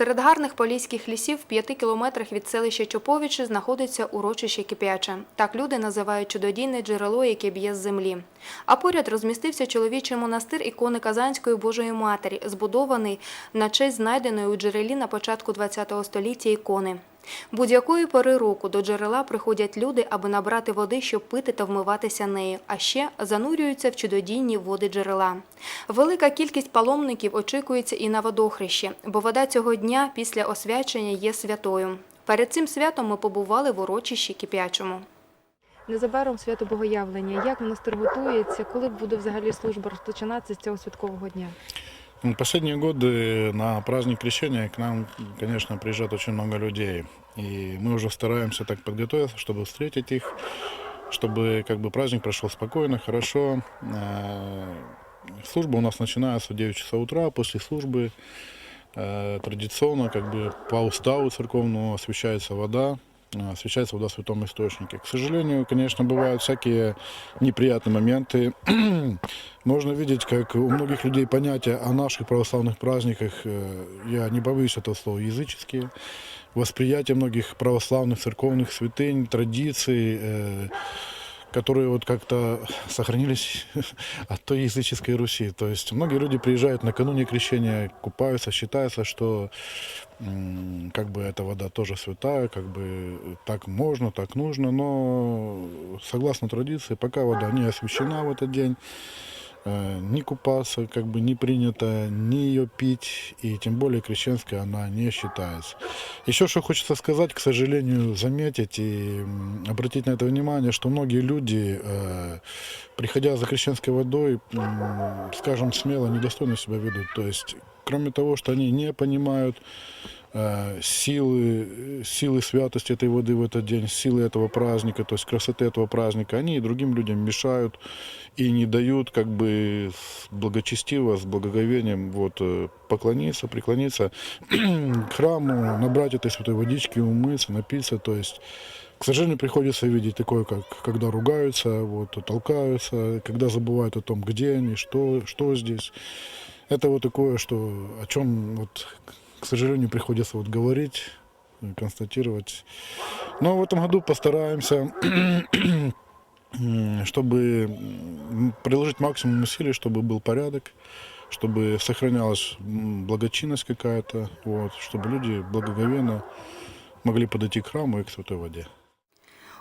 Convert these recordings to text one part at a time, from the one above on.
Серед гарних поліських лісів в п'яти кілометрах від селища Чоповичі знаходиться урочище Кип'яче. Так люди називають чудодійне джерело, яке б'є з землі. А поряд розмістився чоловічий монастир ікони Казанської Божої Матері, збудований на честь знайденої у джерелі на початку ХХ століття ікони. Будь-якої пори року до джерела приходять люди, аби набрати води, щоб пити та вмиватися нею, а ще занурюються в чудодійні води джерела. Велика кількість паломників очікується і на водохрещі, бо вода цього дня після освячення є святою. Перед цим святом ми побували в урочищі Кип'ячому. Незабаром свято Богоявлення. Як монастир готується? Коли буде взагалі служба розпочинатися з цього святкового дня? Ну, Последние годы на праздник Крещения к нам, конечно, приезжает очень много людей. И мы уже стараемся так подготовиться, чтобы встретить их, чтобы как бы праздник прошел спокойно, хорошо. Э, Служба у нас начинается в 9 часов утра. После службы э, традиционно как бы по уставу церковному освещается вода, э, освещается вода в святом источнике. К сожалению, конечно, бывают всякие неприятные моменты. Можно видеть, как у многих людей понятия о наших православных праздниках, э, я не побоюсь этого слова, языческие. Восприятие многих православных церковных святынь, традиций, э, которые вот как-то сохранились от той языческой Руси. То есть многие люди приезжают накануне крещения, купаются, считается, что м, как бы эта вода тоже святая, как бы так можно, так нужно, но согласно традиции, пока вода не освящена в этот день, э, ни купаться как бы не принято, ни ее пить, и тем более крещенская она не считается. Еще что хочется сказать, к сожалению, заметить и м, обратить на это внимание, что многие люди, э, приходя за крещенской водой, м, скажем смело, недостойно себя ведут. То есть, кроме того, что они не понимают э, силы, силы святости этой воды в этот день, силы этого праздника, то есть красоты этого праздника, они и другим людям мешают и не дают как бы благочестиво, с благоговением вот, э, поклониться, преклониться к храму, набрать этой святой водички, умыться, напиться. То есть, к сожалению, приходится видеть такое, как когда ругаются, вот, толкаются, когда забывают о том, где они, что, что здесь. Это вот такое, что о чем вот, к сожалению, приходится вот говорить, констатировать. Но в этом году постараемся, чтобы приложить максимум усилий, чтобы был порядок, чтобы сохранялась благочинность какая-то, вот, чтобы люди благоговейно могли подойти к храму и к святой воде.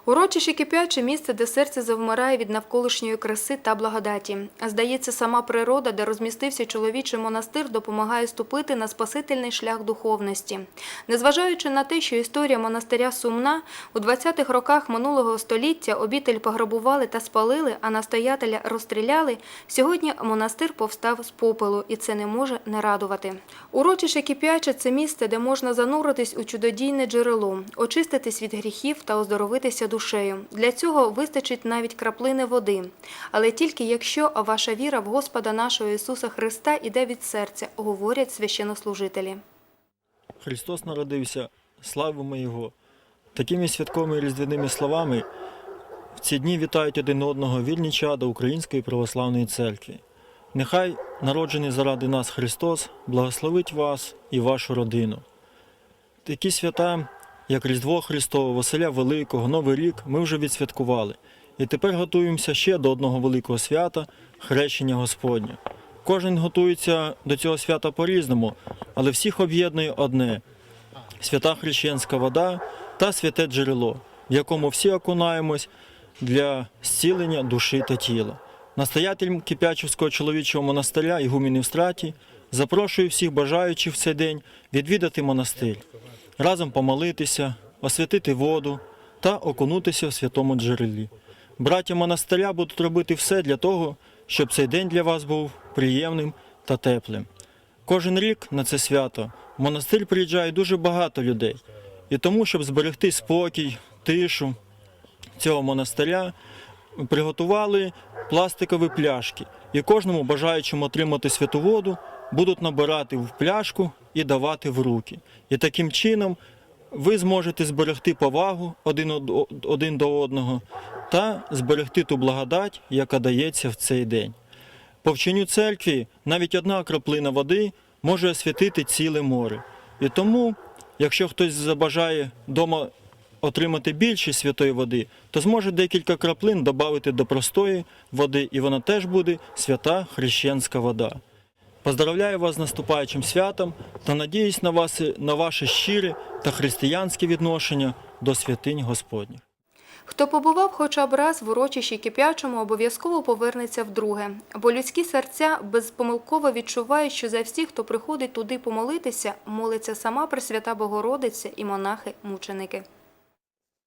Урочище Кип'яче – місце, де серце завмирає від навколишньої краси та благодаті. Здається, сама природа, де розмістився чоловічий монастир, допомагає ступити на спасительний шлях духовності. Незважаючи на те, що історія монастиря сумна, у 20-х роках минулого століття обітель пограбували та спалили, а настоятеля розстріляли, сьогодні монастир повстав з попелу, і це не може не радувати. Урочище Кип'яче – це місце, де можна зануритись у чудодійне джерело, очиститись від гріхів та оздоровитися душею. Для цього вистачить навіть краплини води. Але тільки якщо ваша віра в Господа нашого Ісуса Христа іде від серця, говорять священнослужителі. Христос народився, славимо Його. Такими святковими різдвяними словами в ці дні вітають один одного вільні чада Української православної церкви. Нехай народжений заради нас Христос благословить вас і вашу родину. Такі свята, як Різдво Христове, Василя Великого, Новий рік, ми вже відсвяткували. І тепер готуємося ще до одного великого свята хрещення Господня. Кожен готується до цього свята по-різному, але всіх об'єднує одне свята хрещенська вода та святе джерело, в якому всі окунаємось для зцілення душі та тіла. Настоятель Кип'ячівського чоловічого монастиря Ігумін Євстратій запрошує всіх бажаючих в цей день відвідати монастир, разом помолитися, освятити воду та окунутися в святому джерелі. Браття монастиря будуть робити все для того, щоб цей день для вас був приємним та теплим. Кожен рік на це свято в монастир приїжджає дуже багато людей. І тому, щоб зберегти спокій, тишу цього монастиря, приготували пластикові пляшки. І кожному бажаючому отримати святу воду будуть набирати в пляшку і давати в руки. І таким чином ви зможете зберегти повагу один, до одного та зберегти ту благодать, яка дається в цей день. По вченню церкві навіть одна краплина води може освятити ціле море. І тому, якщо хтось забажає вдома отримати більше святої води, то зможе декілька краплин додати до простої води, і вона теж буде свята хрещенська вода. Поздравляю вас з наступаючим святом та надіюсь на вас на ваше щире та християнське відношення до святинь Господніх. Хто побував хоча б раз в урочищі кип'ячому, обов'язково повернеться вдруге. Бо людські серця безпомилково відчувають, що за всіх, хто приходить туди помолитися, молиться сама Пресвята Богородиця і монахи-мученики.